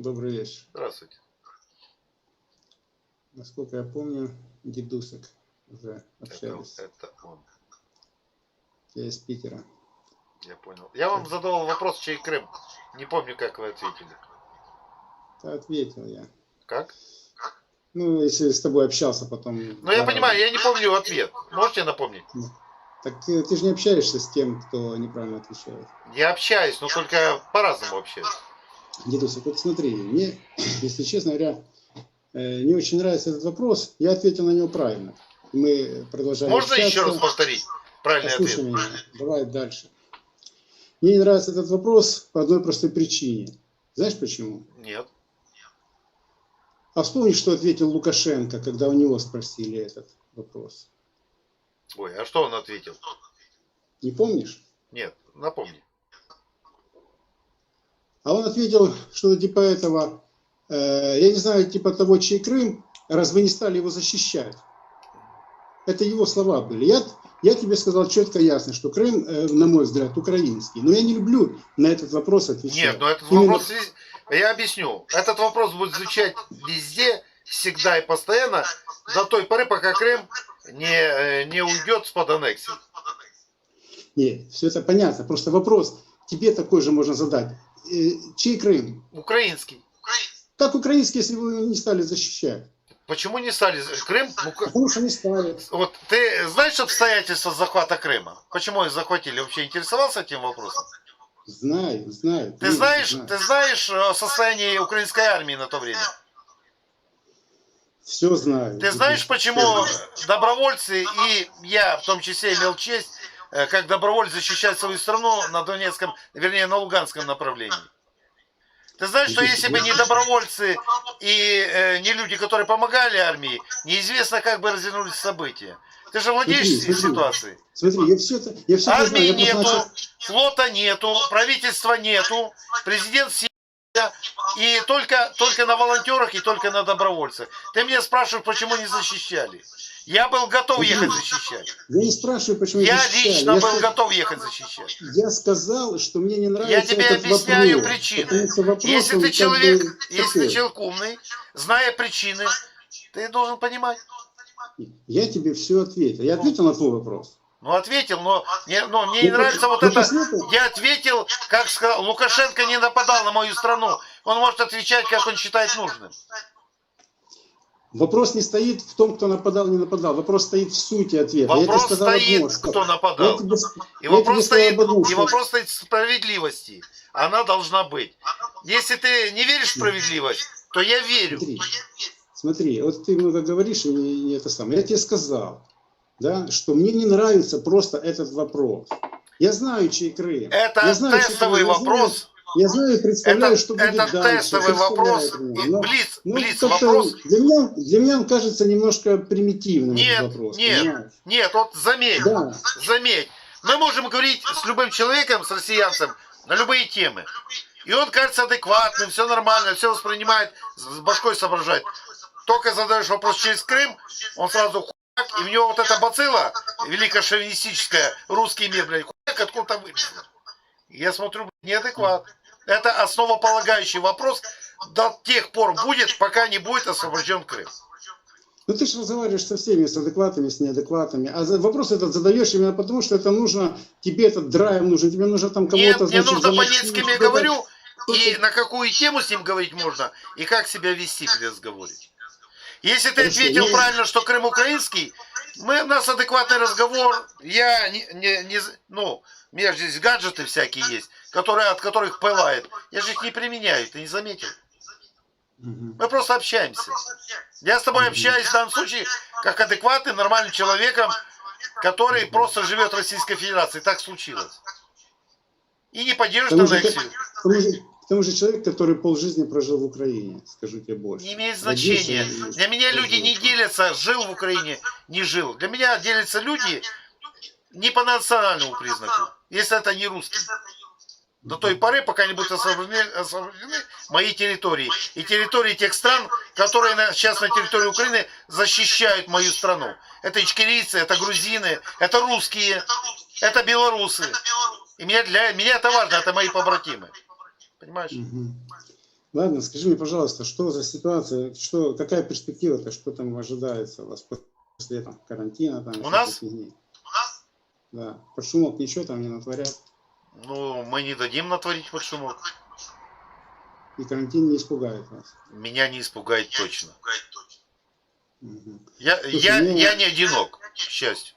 Добрый вечер. Здравствуйте. Насколько я помню, дедусок уже Это, общались. это он. Я из Питера. Я понял. Я вам задавал вопрос, чей Крым. Не помню, как вы ответили. Да, ответил я. Как? Ну, если с тобой общался потом. Ну, я понимаю, я не помню ответ. Можете напомнить? Так ты, ты же не общаешься с тем, кто неправильно отвечает. Я общаюсь, но только по-разному общаюсь. Дедусик, вот смотри, мне, если честно говоря, э, не очень нравится этот вопрос. Я ответил на него правильно. Мы продолжаем Можно еще общаться. раз повторить правильный Послушай ответ? меня, давай дальше. Мне не нравится этот вопрос по одной простой причине. Знаешь почему? Нет. А вспомни, что ответил Лукашенко, когда у него спросили этот вопрос. Ой, а что он ответил? Не помнишь? Нет, напомни. А он ответил что-то типа этого, э, я не знаю, типа того, чей Крым, раз вы не стали его защищать. Это его слова были. Я, я тебе сказал четко ясно, что Крым, э, на мой взгляд, украинский. Но я не люблю на этот вопрос отвечать. Нет, но этот Именно- вопрос... Я объясню. Этот вопрос будет звучать везде, всегда и постоянно, до той поры, пока Крым не, э, не уйдет с-под аннексии. Нет, все это понятно. Просто вопрос тебе такой же можно задать. Э, чей Крым? Украинский. Как украинский, если вы не стали защищать? Почему не стали? Крым... Потому что не стали. Вот ты знаешь обстоятельства захвата Крыма? Почему их захватили? Вообще интересовался этим вопросом? Знаю, знаю. Ты знаешь, знаю. ты знаешь о состоянии украинской армии на то время? Все знаю. Ты знаешь, почему добровольцы и я в том числе имел честь, э, как добровольцы защищать свою страну на Донецком, вернее на Луганском направлении? Ты знаешь, что если бы не добровольцы и э, не люди, которые помогали армии, неизвестно, как бы развернулись события. Ты же владеешь Смотри, ситуацией. Смотри, я все это, я все это знаю. Армии Я нету, начал- флота нету, правительства нету, президент и только, только на волонтерах и только на добровольцах. Ты меня спрашиваешь, почему не защищали? Я был готов ехать защищать. Я не спрашиваю, почему Я защищали. лично я, был ска- готов ехать защищать. я сказал, что мне не нравится Я тебе этот объясняю вопрос, причины. вопрос, Если ты человек, бы если ты человек умный, зная причины, ты должен понимать. Я тебе все ответил. Я ответил на твой вопрос. Ну, ответил, но, не, но мне не Ну, нравится вот ну, это. Я ответил, как сказал, Лукашенко не нападал на мою страну. Он может отвечать, как он считает нужным. Вопрос не стоит в том, кто нападал, не нападал. Вопрос стоит в сути ответа. Вопрос стоит, одно, что- кто Я нападал. тебе, И я вопрос стоит, об одном, и что- вопрос стоит в справедливости. Она должна быть. Если ты не веришь в справедливость, то я верю. Смотри, смотри, вот ты много говоришь, и не, не это самое. Я тебе сказал, да, что мне не нравится просто этот вопрос. Я знаю, чей Крым. Это я знаю, чей тестовый Крым. Вопрос. Я знаю и представляю, Это, что будет это дальше. тестовый вопрос. Но- Блиц, ну, блиц вопрос. Для меня, для меня он кажется немножко примитивным, Нет, вопрос. нет. понимаешь? Нет, вот заметь, Да. заметь. Мы можем говорить с любым человеком, с россиянцем, на любые темы. И он кажется адекватным, все нормально, все воспринимает, с башкой соображает. Только задаешь вопрос через Крым, он сразу и у него вот эта бацилла, великошовинистическая, русский мир, блядь, хуяк откуда-то вылезла. Я смотрю, блядь, неадекват. Это основополагающий вопрос до тех пор будет, пока не будет освобожден Крым. Ну ты же разговариваешь со всеми, с адекватными, с неадекватными. А вопрос этот задаешь именно потому, что это нужно, тебе этот драйв нужен, тебе нужно там Нет, кого-то, мне значит, нужно понять, с кем я говорю, и на какую тему с ним говорить можно, и как себя вести при разговоре. Если ты ответил я- правильно, что Крым украинский, мы, у нас адекватный разговор, я не, не, не ну, у меня же здесь гаджеты всякие есть, которые, от которых пылает. Я же их не применяю, ты не заметил. Мы просто общаемся. Я с тобой общаюсь в данном случае как адекватным, нормальным человеком, который просто живет в Российской Федерации. Так случилось. И не поддерживает аннексию. Тому же, человек, который полжизни прожил в Украине, скажу тебе больше. Не имеет Родился значения. и Для меня люди не делятся, жил в Украине, не жил. Для меня делятся люди не по национальному признаку, если это не русский. До той поры, пока не будут освобождены, освобождены мои территории. И территории тех стран, которые на- сейчас на территории Украины защищают мою страну. Это ичкерийцы, это грузины, это русские, это белорусы. И меня, для меня это важно, это мои побратимы. Понимаешь? Мгм. Ладно, скажи мне, пожалуйста, что за ситуация, что, какая перспектива-то, что там ожидается у вас после там, карантина? Там, У нас? фигни? Да, под шумок ничего там не натворят, Ну, мы не дадим натворить под шумок. и карантин не испугает вас. Меня не испугает точно. Мгм. Я, Слушай, я, ну- я не одинок, к счастью.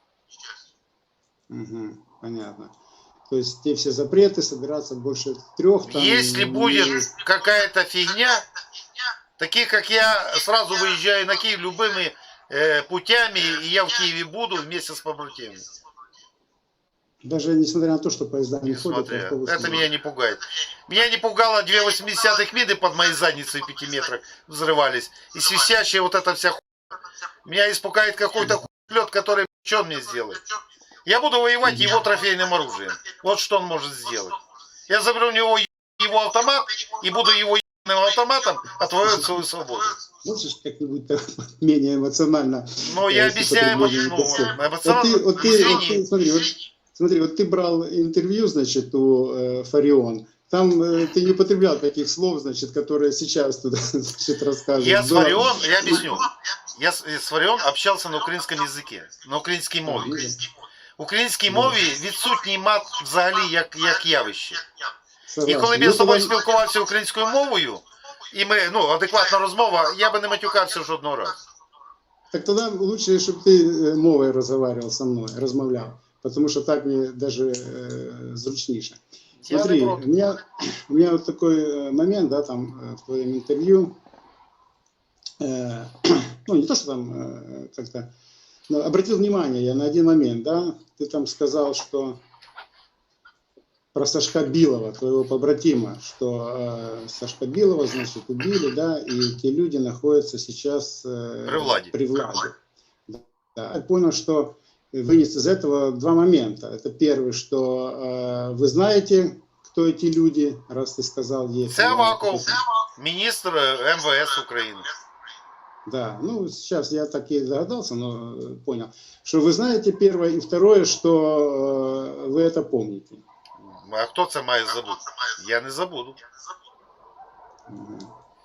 Мгм, понятно. То есть те все запреты, собираться больше трех там. Если и- будет какая-то фигня, таких как я, сразу выезжаю на Киев любыми э, путями, и я в Киеве буду вместе с побратимами. Даже несмотря на то, что поезда не ходят, Несмотря. автобусы Это меня не пугает. Меня не пугало две 80-х мины под моей задницей в пяти метрах взрывались. И свистящая вот эта вся хуйня. Меня испугает какой-то лед, который что мне сделает. Я буду воевать его трофейным оружием. Вот что он может сделать. Я заберу у него его автомат и буду его ебаным автоматом отвоевывать свою свободу. Можешь как-нибудь так менее эмоционально? Но я э, объясняю, вот, употребление ну, это всё. Вот эмоционально, ты, вот ты, вот извини. ты, смотри, вот, смотри, вот ты брал интервью, значит, у э, Фарион. Там э, ты не употреблял таких слов, значит, которые сейчас туда, значит, рассказывают. Я с Было- Фарион, я объясню. Я с, с Фарион общався на українському язикі, на українській мові. Українській мові відсутній мат взагалі як, як явище. І Согласен. коли б я Ну, з тобою тогда- спілкувався українською мовою, і ми, ну, адекватна розмова, я би не матюкався жодного разу. Так тогда лучше, чтобы ты э, мовой разговаривал со мной, размовлял, потому что так мне даже э, зручніше. Я Смотри, не у проти. меня, у меня вот такой э, момент, да, там э, в твоем интервью, э, ну не то, что там э, как-то, но обратил внимание я на один момент, да, ты там сказал, что про Сашка Билова, твоего побратима, что э, Сашка Билова, значит, убили, да, и те люди находятся сейчас э, При владе. При владе. Да. Я понял, что вынес из этого два момента. Это первый, что э, вы знаете, кто эти люди, раз ты сказал, есть. Це Я Аваков, такой, міністр е, МВС України. Да, ну сейчас я так и догадался, но э, понял. Что вы знаете первое, и второе, что э, вы это помните. А хто це має забути? Я не забуду. Мгм.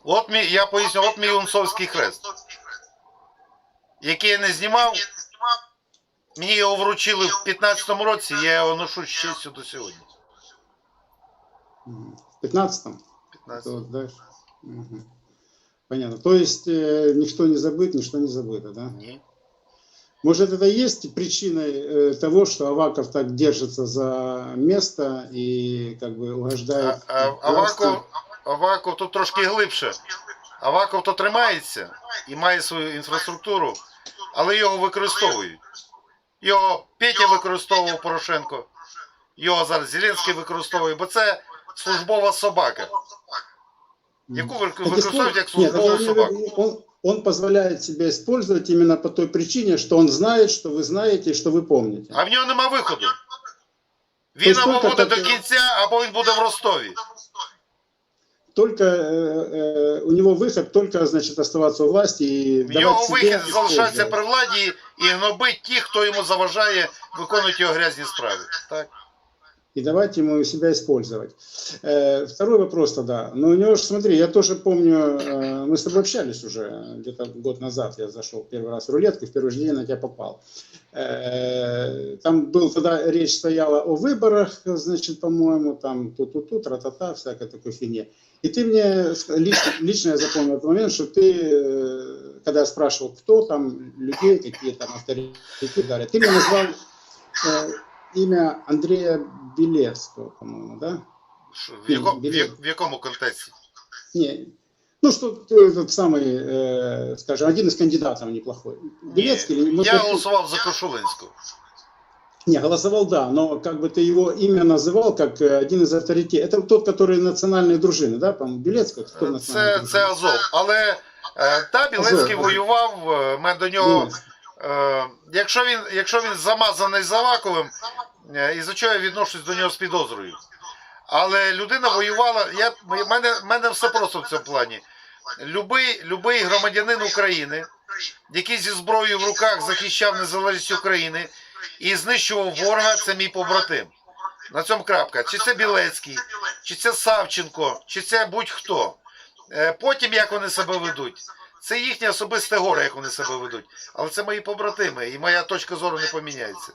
От мій, я поясню, от мій унцовський хрест, який я не знімав. Мені його вручили в 15-му році, я його ношу з честю до сьогодні. Мгм. В 15-м? 15. Это вот дальше. Мгм. Понятно. То есть э, ничто не забыто, ничто не забыто, да? Ні. Может, это и есть причиной э, того, что Аваков так держится за место и как бы А, угождает а, власти? Аваков, Аваков тут трошки глибше. Аваков то тримається і має свою інфраструктуру, але його використовують. Його Петя використовував Порошенко, його зараз Зеленський використовує, бо це службова собака, яку ви- Так використовують як использ- Нет, так службову я имею в собаку. виду, он, он позволяет себя использовать именно по той причине, что он знает, что вы знаете и что вы помните. А в нього нема виходу. Він Тобто або тільки буде так- до кінця, або він буде в Ростові. Только э, э, у него выход только, значит, оставаться у власти и В давать нього себя вихід залишатися использовать. при владі і гнобить ті, хто йому заважає виконувати його грязні справи. Так? И давать ему себя использовать. Э, Второй вопрос тогда. Ну, у него же, смотри, я тоже помню, э, мы с тобой общались уже где-то год назад, я зашел первый раз в рулетку, в первый же день на тебя попал. Э, Там был тогда речь стояла о выборах, значит, по-моему, там тут-тут-тут, тра-та-та, всякой такой фигне. И ты мне, лично, лично я запомнил этот момент, что ты, когда я спрашивал, кто там, людей, какие там авторитеты ты мне назвал имя Андрея Белецкого, по-моему, да? Що, В, яко, в, Білет. я- в якому контексті? Не, ну что ты этот самый, э, скажем, один из кандидатов неплохой. Белецкий или ну, я ты- голосував за Кошулинського. Не, голосовал, да, но как бы ты его имя называл как э, один из авторитетов. Это тот, который национальные дружины, да, по-моему, Белецкого? Кто Це, национальные це дружины? Азов. Але е, та Білецький Азов. воював, е, мене до нього. Белецкий. Е, якщо, він, якщо він замазаний Заваковим, е, і за я відношусь до нього з підозрою. Але людина воювала. Я, мене, мене все просто в цьому плані. Любий, любий громадянин України, який зі зброєю в руках захищав незалежність України і знищував ворога, це мій побратим. На цьому крапка. Чи це Білецький, чи це Савченко, чи це будь-хто. Е, Потім як вони себе ведуть. Це їхнє особисте горе, як вони себе ведуть. Але це мої побратими, і моя точка зору не поміняється.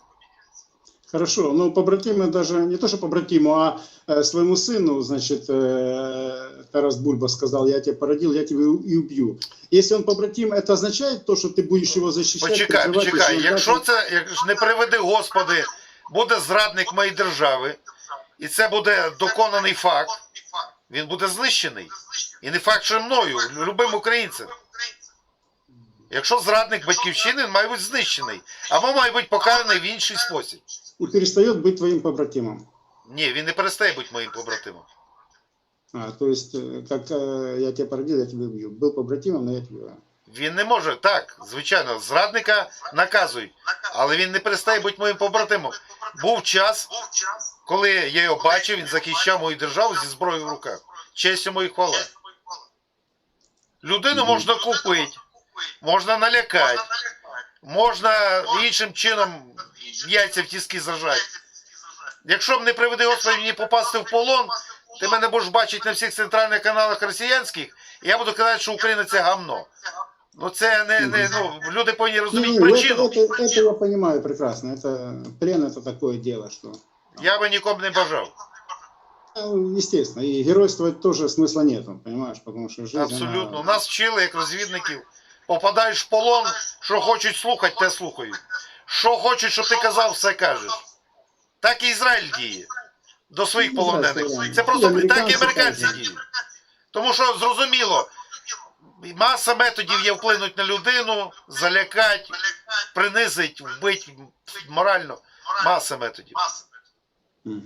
Хорошо, ну побратимы даже, не то что побратиму, а э, своему сыну, значит, э, Тарас Бульба сказал, я тебя породил, я тебя и убью. Если он побратим, это означает то, что ты будешь его защищать? Почекай, прикрывать, почекай. если он Якщо так- це, як ж не приведи Господи, буде зрадник моєї держави, і це буде доконаний факт, він буде знищений. І не факт, що мною, любим українцем. Якщо зрадник батьківщини, він має бути знищений. Або має бути покараний в інший спосіб. И перестает быть твоим побратимом. Ні, він не перестає бути моїм побратимом. А, то есть, э, как э, я тебя породил, я тебя убью. Был побратимом, но я тебя... Він не може, так, звичайно, зрадника наказують, але він не перестає бути моїм побратимом. Був час, коли я його бачив, він захищав мою державу зі зброєю в руках. Честь йому і хвала. Людину можна купити, можна налякати, можна іншим чином яйця в тіски зажати. Якщо б не приведи Господи мені попасти в полон, ти мене будеш бачити на всіх центральних каналах росіянських, і я буду казати, що Україна це гамно. Ну це не, не ну, люди повинні Не, розуміти не, ну, это, причину. это, это я понимаю прекрасно. Это плен, это такое дело, что... Я би нікому не бажав. Ну, Естественно, и геройствовать тоже смысла нету, понимаешь, потому что жизнь... Абсолютно. она- Нас вчили як розвідників. Попадаєш в полон, що хочуть слухати, те слухають. Що хочуть, щоб ти казав, все кажеш. Так і Ізраїль діє до своїх Ну, полонених. це просто так і американці діють. Тому що зрозуміло, маса методів є вплинути на людину, залякати, принизити, вбити морально. Маса методів.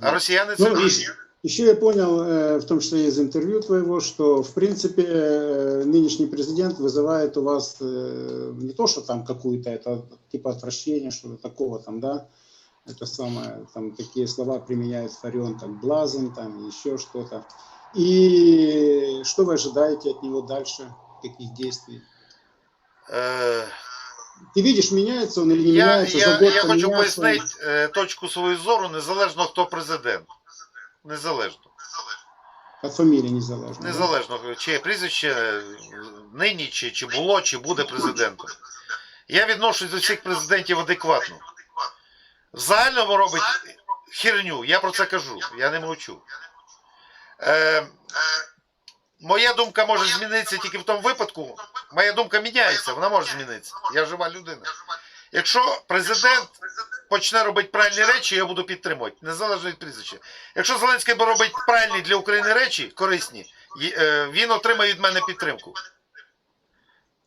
А росіяни це Ну, вміють. Еще я понял, э, в том числе из интервью твоего, что в принципе э, нынешний президент вызывает у вас э, не то, что там какую-то это типа отвращение, что-то такого там, да, это самое, там такие слова применяет Фарион, как блазен, там еще что-то. И что вы ожидаете от него дальше, каких действий? Видишь, меняется он или не Я, меняется, я, год я хочу пояснити е, точку свою зору, незалежно хто президент. Незалежно. от фамилии незалежно. Незалежно, чиє прізвище нині, чи, чи було, чи буде президентом. Я відношусь до всіх президентів адекватно. В загальному робить херню, я про це кажу, я не мовчу. Е, моя думка може змінитися тільки в тому випадку. Моя думка міняється, вона може змінитися. Я жива людина. Якщо президент почне робити правильні речі, я буду підтримувати, незалежно від прізвища. Якщо Зеленський буде робити правильні для України речі, корисні, е, він отримає від мене підтримку.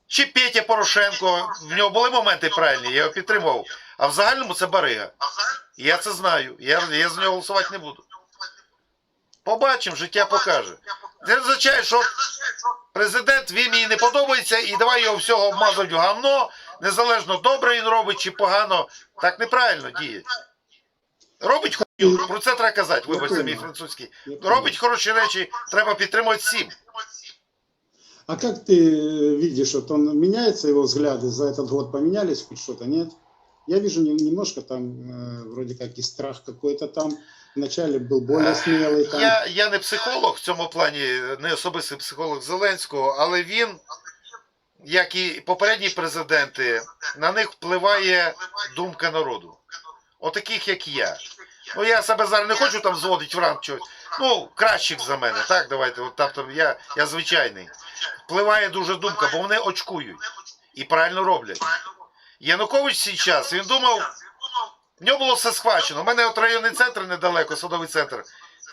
Чи Петя Порошенко, в нього були моменти правильні, я його підтримував. А в загальному це барига. Я це знаю. Я, я за нього голосувати не буду. Побачимо, життя покаже. Це означає, що президент він мені не подобається і давай його всього обмазують в гамно, незалежно добре він робить чи погано. Так неправильно діє. Робить хуйню, про це треба казати, вибачте, мій французький. Я понял. Робить хороші речі, треба підтримувати всім. А как ты видишь, вот он меняется, его взгляды за этот год поменялись хоть что-то, нет? Я вижу не- немножко там, э, вроде как и страх какой-то там. Вначале был более смелый там. Я, я не психолог в цьому плані, не особистий психолог Зеленського, але він, як і попередні президенти, на них впливає думка народу. Отаких, як я. Ну я себе зараз не хочу там зводити в ранг чогось. Ну, кращих за мене, так, давайте. От там, там я, я звичайний. Впливає дуже думка, бо вони очкують і правильно роблять. Янукович час, він думав, в нього було все схвачено. У мене от районний центр недалеко, садовий центр.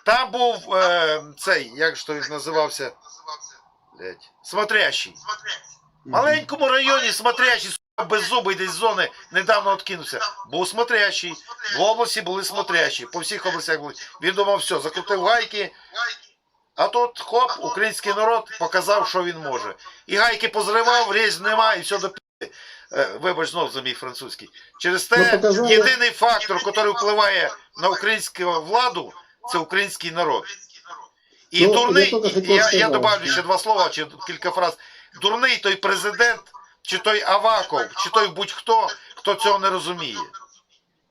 Там був е, цей, як ж то він називався? Блядь, смотрящий. Маленькому районі смотрящий, сука, беззубий десь з зони недавно откинувся. Був смотрящий. В області були смотрящі. По всіх областях були. Він думав, все, закрутив гайки. А тут хоп, український народ показав, що він може. І гайки позривав, рейс нема, і все до пи***. Е, Вибач знов за мій французький. Через Ну, те єдиний фактор, який впливає на українську владу, це український народ. І Ну, я дурний, тільки я, я добавлю ще два слова чи кілька фраз. Дурний той президент, чи той Аваков, чи той будь-хто, хто цього не розуміє.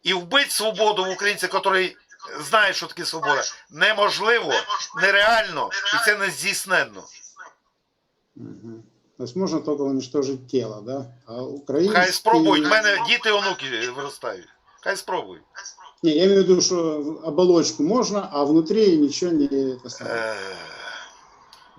І вбити свободу в українця, який знає, що таке свобода, неможливо, нереально, і це не здійсненно. Мгм. То есть можно только уничтожить да? А украинский... Хай спробують, в мене діти і онуки виростають. Хай спробують. Не, я имею в виду, что оболочку можно, а внутри ничего не... это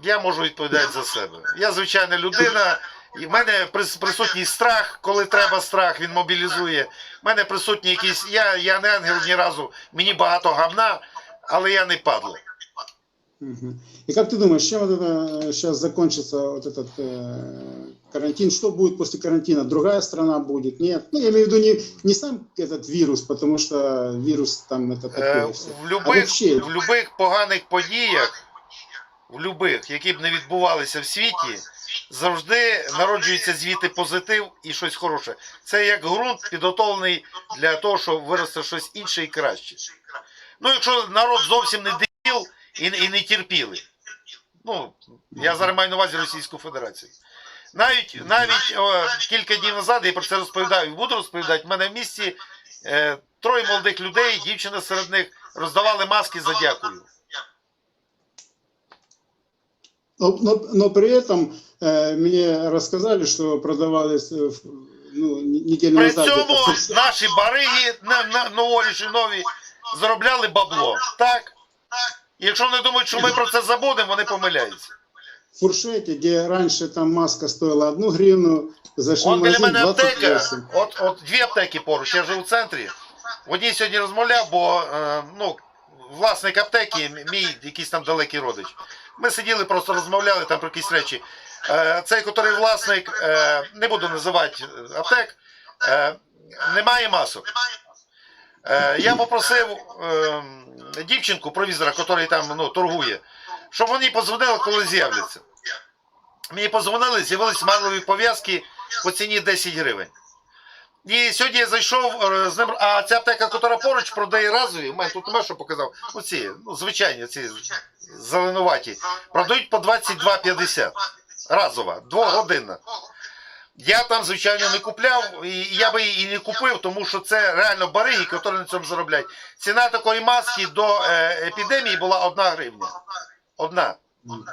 Я можу відповідати за себе. Я звичайна людина, і в мене прис- присутній страх, коли треба страх, він мобілізує. В мене присутній якийсь. Я, я не ангел ні разу, мені багато гамна, але я не падло. Мгм. И как ты думаешь, чем вот это сейчас закончится вот этот э, карантин? Что будет после карантина? Другая страна будет? Нет? Ну, я имею в виду не, не сам этот вирус, потому что вирус там это Е, такое все. В А любих, вообще, в любих поганих подіях, в любих, які б не відбувалися в світі, завжди народжується звідти позитив і щось хороше. Це як ґрунт підготовлений для того, щоб виросте щось інше і краще. Ну, якщо народ зовсім не дебіл і, і не терпілий. Ну, я зараз маю на увазі Російську Федерацію. Навіть навіть о, кілька днів назад я про це розповідав і буду розповідати. В мене в місті е, троє молодих людей, дівчина серед них роздавали маски за дякую. но, но, но при этом э, мне рассказали, что продавались э, в- ну, н- неделю При назад. цьому где-то фурс- наші бариги на, на новоріші нові заробляли бабло. Так? І якщо вони думають, що ми про це забудемо, вони помиляються. фуршете, где раньше там маска стоила одну гривну, зашли От в біля магазин мене аптека, 28. от, от дві аптеки поруч, я живу в центрі. В одній сьогодні розмовляв, бо е, ну, власник аптеки, мій якийсь там далекий родич. Ми сиділи, просто розмовляли там про якісь речі. Е, цей, котрий власник, е, не буду називати е, аптек, немає масок. Я попросив дівчинку, провізора, який там ну, торгує, щоб вони позвонили, коли з'являться. Мені позвонили, з'явились марлові пов'язки по ціні 10 гривень. І сьогодні я зайшов е, з ним, а ця аптека, яка поруч, продає разові, мене тут немає, що показав. Оці, ну, звичайні, ці зеленуваті, продають по 22,50. Разова, двогодинна. Я там, звичайно, не купляв, і я би її і не купив, тому що це реально бариги, які на цьому заробляють. Ціна такої маски до е, епідемії була одна гривня. Одна.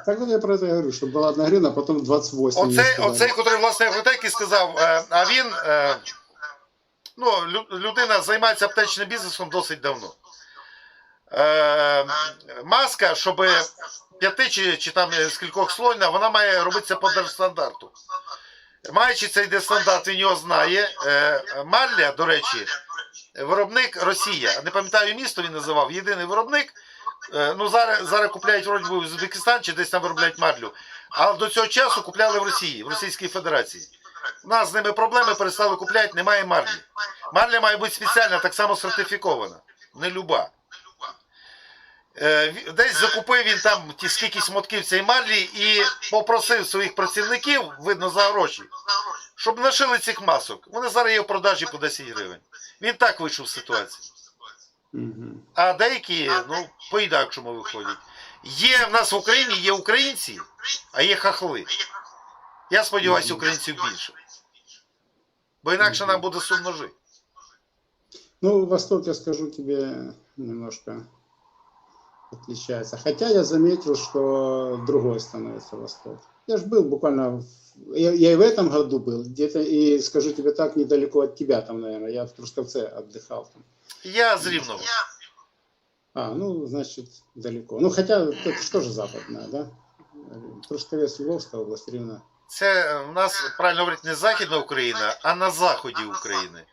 Так я про и говорю, что была одна гривна, а потом 28. мне Оцей, котрий власне аптеки сказав, е, а він, ну, людина займається аптечним бізнесом досить давно. Е, маска, щоб п'яти чи, чи там скількох слойна, вона має робитися по держстандарту. Маючи цей держстандарт, він його знає. Е, Малля, до речі, виробник Росія. Не пам'ятаю місто він називав, єдиний виробник. Е, Ну, зараз, зараз купляють вроді би, Узбекистан чи десь там виробляють марлю. А до цього часу купляли в Росії, в Російській Федерації. У нас з ними проблеми перестали купляти, немає марлі. Марля має бути спеціальна, так само сертифікована. Не люба. Е, Десь закупив він там ті скільки мотків цієї марлі і попросив своїх працівників, видно за гроші, щоб нашили цих масок. Вони зараз є в продажі по 10 гривень. Він так вийшов з ситуації. А деякі, ну, по-інакшому виходять. Є в нас в Україні є українці, а є хахли. Я сподіваюся, українців більше. Бо інакше нам буде сумно жити. Ну, Восток, я скажу тебе, немножко отличается. Хотя я заметил, что другой становится Восток. Я же был буквально, в- я, я и в этом году был, где-то, и скажу тебе так, недалеко от тебя там, наверное, я в Трускавце отдыхал там. Я з Рівного. А, ну, значит, далеко. Ну, хотя, это что же западная, да? Трускавец, Львовская область, Рівна. Це е, в нас правильно говорити не Західна Україна, а на заході України.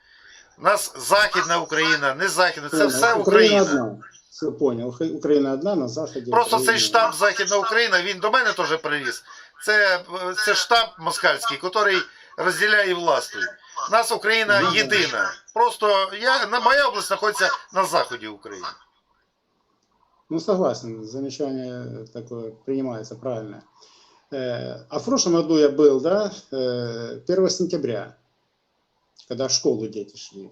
У нас Західна Україна, не Західна, це все Україна Україна. одна. Все понял. Україна одна на заході. Просто цей штамп Західна Україна, він до мене теж привіз. Це, це штамп москальський, який розділяє властвує. У нас Україна Ну, єдина. Просто я, на, моя область знаходиться на заході України. Ну, согласен, замечание такое принимается правильно. Э, А в прошлом году я был, да, э, 1 сентября, когда в школу дети шли.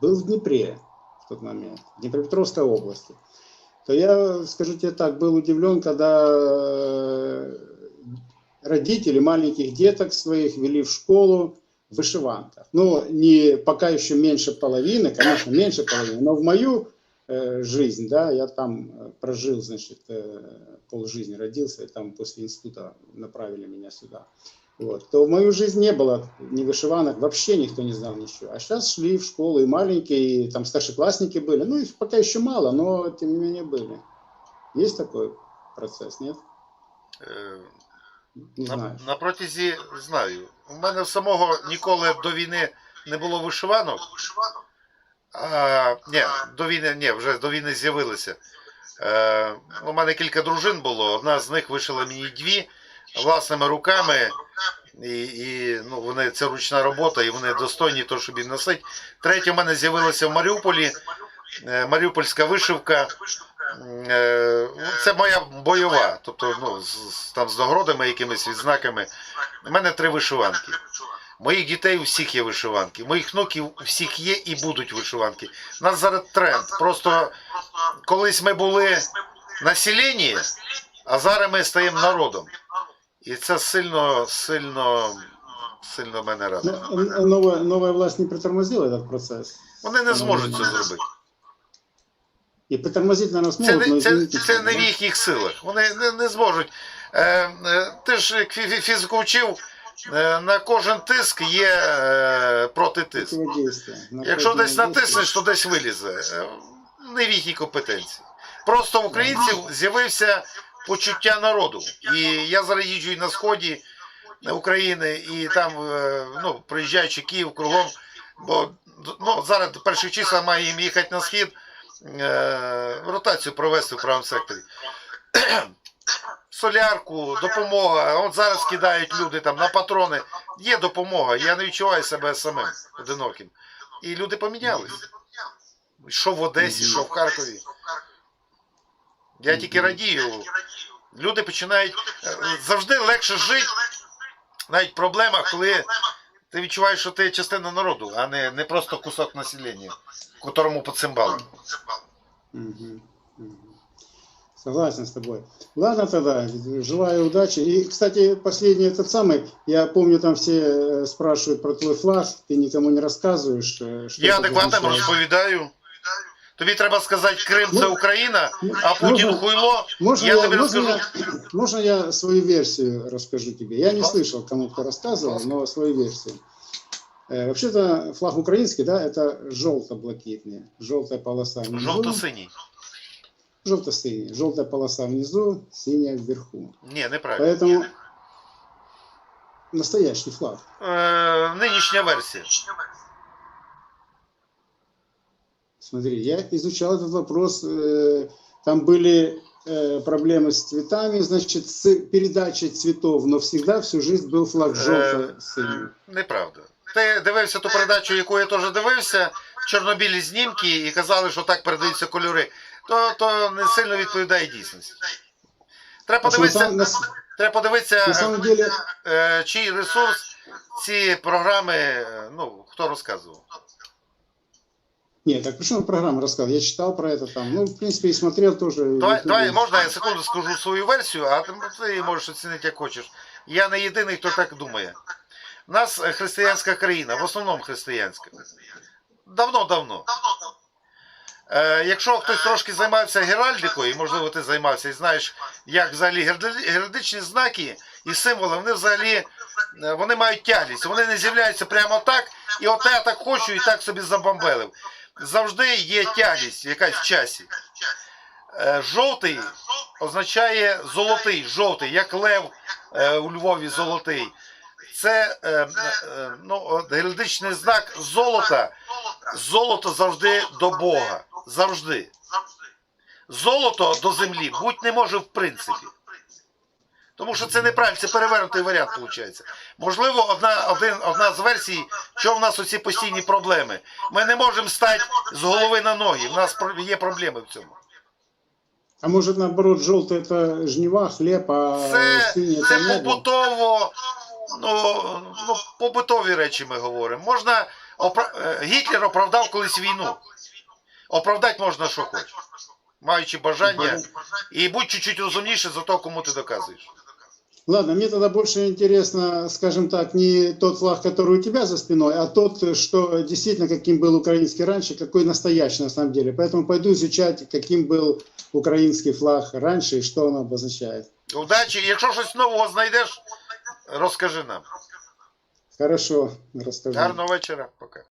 Был в Днепре в тот момент, в Днепропетровской области. То я, скажу тебе так, был удивлен, когда э, родители маленьких деток своих вели в школу в вышиванках. Ну, не, пока еще меньше половины, конечно, меньше половины, но в мою э, жизнь, да, я там э, прожил, значит, э, полжизни родился, и там после института направили меня сюда. Вот, то в мою жизнь не было ни вышиванок, вообще никто не знал ничего. А сейчас шли в школу и маленькие, и там старшеклассники были. Ну, их пока еще мало, но тем не менее были. Есть такой процесс, нет? Е, Не На, знаю. на протязі знаю. У мене в самого ніколи до війни не було вишиванок. А, ні, до війни, ні, вже до війни з'явилися. Е, у мене кілька дружин було. Одна з них вишила мені дві власними руками. І, і ну, вони, це ручна робота, і вони достойні того, щоб їх носити. Третя в мене з'явилася в Маріуполі. Е, Маріупольська вишивка. Е, ну, Це моя бойова, тобто ну, з- там з нагородами, якимись відзнаками. У мене три вишиванки. Моїх дітей у всіх є вишиванки. Моїх внуків у всіх є і будуть вишиванки. У нас зараз тренд. Просто колись ми були населені, а зараз ми стаємо народом. І це сильно, сильно, сильно мене радує. Ну, н- новая, новая власть не притормозила этот процесс. Вони не зможуть це зробити. И притормозить, наверное, Це, смогут, но не, це, це не в їхніх силах. Вони не, не зможуть. Е, е, ти ж фізику вчив, на кожен тиск є е, протитиск. Якщо десь натиснеш, то десь вилізе. Е, Не в їхній компетенції. Просто в українців з'явився почуття народу. І я зараз їжджу і на сході України, і там, е, ну, приїжджаючи Київ кругом, бо ну, зараз перших числа маємо їхати на схід, е, ротацію провести в правому секторі. Солярку, допомога. От зараз кидають люди там на патрони. Є допомога. Я не відчуваю себе самим одиноким. І люди помінялись. Що в Одесі, що в Харкові. Я тільки радію. Люди починають е, завжди легше жити, навіть в проблемах, коли ти відчуваєш, що ти частина народу, а не, не просто кусок населення, котрому по. Мгм, мгм. Согласен с тобой. Ладно тогда, желаю удачи. И, кстати, последний этот самый, я помню, там все э, спрашивают про твой флаг, ты никому не рассказываешь. э, Что Я это адекватно означает. розповідаю. Тобі треба сказати, Крим це Ну, Україна, а Путін можно- хуйло. Можно Я я, тебе можно, расскажу. я, можно я свою версию расскажу тебе? Я не Да. слышал, кому кто рассказывал, но свою версию. Э, Вообще-то флаг украинский, да, это желто-блакитный, желтая полоса внизу, Жовто-синій. желто-синий, желтая полоса внизу, синяя вверху. Ні, неправильно. Поэтому настоящий флаг. Е, нинішня версія. Смотри, я изучал этот вопрос, э, там были э, проблемы с цветами, значит, с передачей цветов, но всегда всю жизнь был флаг желто-синий. Неправда. Ти дивився ту передачу, яку я теж дивився, чорнобілі знімки, і казали, що так передаються кольори. То, то не сильно відповідає дійсності. Треба подивитися, на- треба подивитися на самом деле, е, чий ресурс ці програми, е, ну, хто розказував. нет, так почему программа рассказывал? Я читал про это там, ну, в принципе, и смотрел тоже. Давай, давай, можна я секунду скажу свою версію, а ти, ти можеш оцінити як хочеш. Я не єдиний, хто так думає. У нас е, християнська країна, в основному християнська. Давно-давно. Е, якщо хтось трошки займався геральдикою, і можливо ти займався і знаєш, як взагалі геральди- геральдичні знаки і символи, вони взагалі е, вони мають тяглість, вони не з'являються прямо так, і от я так хочу, і так собі забомбелив. Завжди є тяглість якась в часі. Е, Жовтий означає золотий, жовтий, як лев у Львові золотий Це е, е, ну, от геральдичний знак золота. Золото завжди до Бога. Завжди. Золото до землі будь не може в принципі. Тому що це неправильно, це перевернутий варіант виходить. Можливо, одна, один, одна з версій, що в нас оці постійні проблеми. Ми не можемо стати з голови на ноги. В нас про- є проблеми в цьому. А может, наоборот, желтый это жнива, хлеб, а Це, синий це это небо? побутово, ну, ну, побутові речі ми говоримо. Можна опра... е, Гітлер оправдав колись війну. Оправдати можна, що хочеш. Маючи бажання, і будь чуть-чуть розумніше за того, кому ти доказуєш. Ладно, мне тогда больше интересно, скажем так, не тот флаг, который у тебя за спиной, а тот, что действительно каким был украинский раньше, какой настоящий на самом деле. Поэтому пойду изучать, каким был украинский флаг раньше и что он обозначает. Удачі. Якщо щось нового знайдеш, розкажи нам. Хорошо, расскажу. Гарного вечора. Пока.